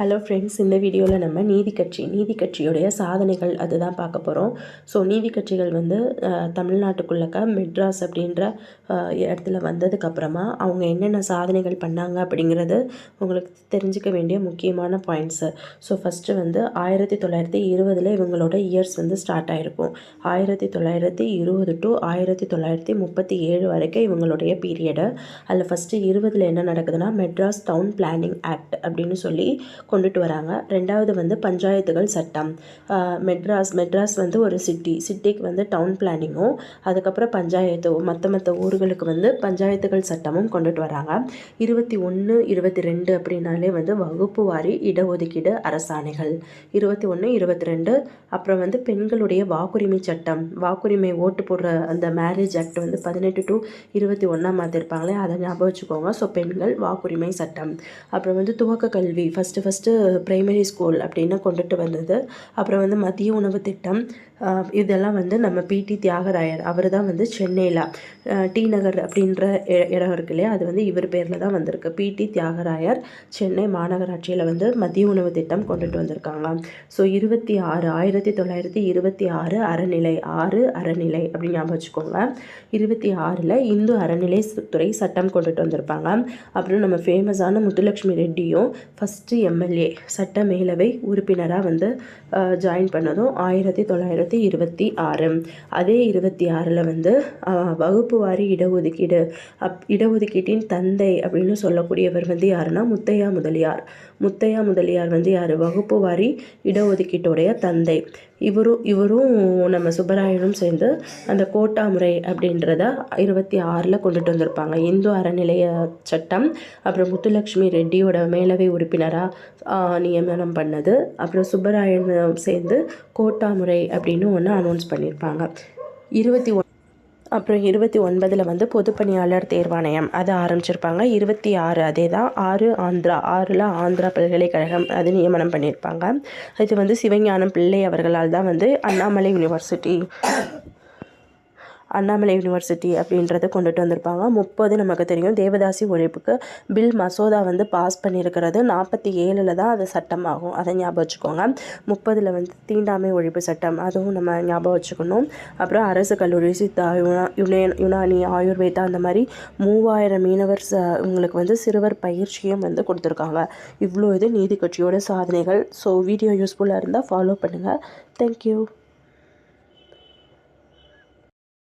Hello friends இந்த வீடியோவில் நம்ம நீதி கட்சி நீதி கட்சியுடைய சாதனைகள் அதுதான் பார்க்க போகிறோம் ஸோ நீதி கட்சிகள் வந்து தமிழ்நாட்டுக்குள்ளக்க மெட்ராஸ் அப்படின்ற இடத்துல வந்ததுக்கப்புறமா அவங்க என்னென்ன சாதனைகள் பண்ணாங்க அப்படிங்கிறது உங்களுக்கு தெரிஞ்சுக்க வேண்டிய முக்கியமான பாயிண்ட்ஸு ஸோ ஃபஸ்ட்டு வந்து ஆயிரத்தி தொள்ளாயிரத்தி இருபதில் இவங்களோட இயர்ஸ் வந்து ஸ்டார்ட் ஆகிருக்கும் ஆயிரத்தி தொள்ளாயிரத்தி இருபது டு ஆயிரத்தி தொள்ளாயிரத்தி முப்பத்தி ஏழு வரைக்கும் இவங்களுடைய பீரியடு அதில் ஃபஸ்ட்டு இருபதில் என்ன நடக்குதுன்னா மெட்ராஸ் டவுன் பிளானிங் ஆக்ட் அப்படின்னு சொல்லி கொண்டுட்டு வராங்க. ரெண்டாவது வந்து பஞ்சாயத்துகள் சட்டம். மெட்ராஸ் மெட்ராஸ் வந்து ஒரு சிட்டி சிட்டிக்கு வந்து டவுன் பிளானிங்கும் அதுக்கப்புறம் பஞ்சாயத்து மற்ற மற்ற ஊர்களுக்கு வந்து பஞ்சாயத்துகள் சட்டமும் கொண்டுட்டு வராங்க. இருபத்தி ஒன்று இருபத்தி ரெண்டு அப்படின்னாலே வந்து வகுப்பு வாரி இடஒதுக்கீடு அரசாணைகள். இருபத்தி ஒன்று இருபத்தி ரெண்டு அப்புறம் வந்து பெண்களுடைய வாக்குரிமை சட்டம். வாக்குரிமை ஓட்டு போடுற அந்த மேரேஜ் ஆக்ட் வந்து பதினெட்டு டு இருபத்தி ஒன்றாம் மாற்றிருப்பாங்களே அதை ஞாபகம் வச்சுக்கோங்க. ஸோ பெண்கள் வாக்குரிமை சட்டம். அப்புறம் வந்து துவக்க கல்வி first first first primary school அப்படின்னு கொண்டுட்டு வந்தது. அப்புறம் வந்து மதிய உணவு திட்டம் இதெல்லாம் வந்து நம்ம பிடி தியாகராயர் அவர் தான் வந்து சென்னையில் டி நகர் அப்படின்ற இடம் இருக்கு இல்லையா? அது வந்து இவர் பேரில் தான் வந்திருக்கு. பிடி தியாகராயர் சென்னை மாநகராட்சியில் வந்து மதிய உணவு திட்டம் கொண்டுட்டு வந்திருக்காங்க. ஸோ இருபத்தி ஆறு ஆயிரத்தி தொள்ளாயிரத்தி இருபத்தி ஆறு அறநிலை ஆறு அறநிலை அப்படின்னு ஞாபகம் வச்சுக்கோங்க. இருபத்தி ஆறில் இந்து அறநிலை துறை சட்டம் கொண்டுட்டு வந்திருப்பாங்க. அப்புறம் நம்ம ஃபேமஸான முத்துலட்சுமி ரெட்டியும் ஃபஸ்ட்டு எம் எம்எல்ஏ சட்ட மேலவை உறுப்பினராக வந்து ஜாயின் பண்ணதும் ஆயிரத்தி தொள்ளாயிரத்தி இருபத்தி ஆறு. அதே இருபத்தி ஆறில் வந்து வகுப்பு வாரி இடஒதுக்கீடு அப் இடஒதுக்கீட்டின் தந்தை அப்படின்னு சொல்லக்கூடியவர் வந்து யாருன்னா முத்தையா முதலியார். முத்தையா முதலியார் வந்து யார்? வகுப்பு வாரி இடஒதுக்கீட்டுடைய தந்தை. இவரும் இவரும் நம்ம சுப்பராயனும் சேர்ந்து அந்த கோட்டா முறை அப்படின்றத இருபத்தி ஆறில் கொண்டுட்டு வந்திருப்பாங்க. இந்து அறநிலைய சட்டம் அப்புறம் முத்துலட்சுமி ரெட்டியோட மேலவை உறுப்பினராக நியமனம் பண்ணது. அப்புறம் சுப்பராயன் சேர்ந்து கோட்டா முறை அப்படின்னு ஒன்று அனௌன்ஸ் பண்ணியிருப்பாங்க இருபத்தி ஒன் அப்புறம் இருபத்தி ஒன்பதில் வந்து பொதுப்பணியாளர் தேர்வாணையம் அதை ஆரம்பிச்சிருப்பாங்க. இருபத்தி ஆறு அதே தான் ஆறு ஆந்திரா ஆறில் ஆந்திரா பல்கலைக்கழகம் அது நியமனம் பண்ணியிருப்பாங்க இது வந்து சிவஞானம் பிள்ளை அவர்களால் தான் வந்து அண்ணாமலை யூனிவர்சிட்டி அண்ணாமலை யூனிவர்சிட்டி அப்படின்றத கொண்டுட்டு வந்திருப்பாங்க. முப்பது நமக்கு தெரியும். தேவதாசி ஒழிப்புக்கு பில் மசோதா வந்து பாஸ் பண்ணியிருக்கிறது. நாற்பத்தி ஏழில் தான் அது சட்டமாகும் அதை ஞாபகம் வச்சுக்கோங்க. முப்பதில் வந்து தீண்டாமை ஒழிப்பு சட்டம். அதுவும் நம்ம ஞாபகம் வச்சுக்கணும். அப்புறம் அரசு கல்லூரி சித்தா யுனே- யுனானி ஆயுர்வேதா அந்த மாதிரி மூவாயிரம் மீனவர் ச- இவங்களுக்கு வந்து சிறுவர் பயிற்சியும் வந்து கொடுத்துருக்காங்க. இவ்வளோ இது நீதி கட்சியோட சாதனைகள். ஸோ வீடியோ யூஸ்ஃபுல்லாக இருந்தால் ஃபாலோ பண்ணுங்கள் தேங்க்யூ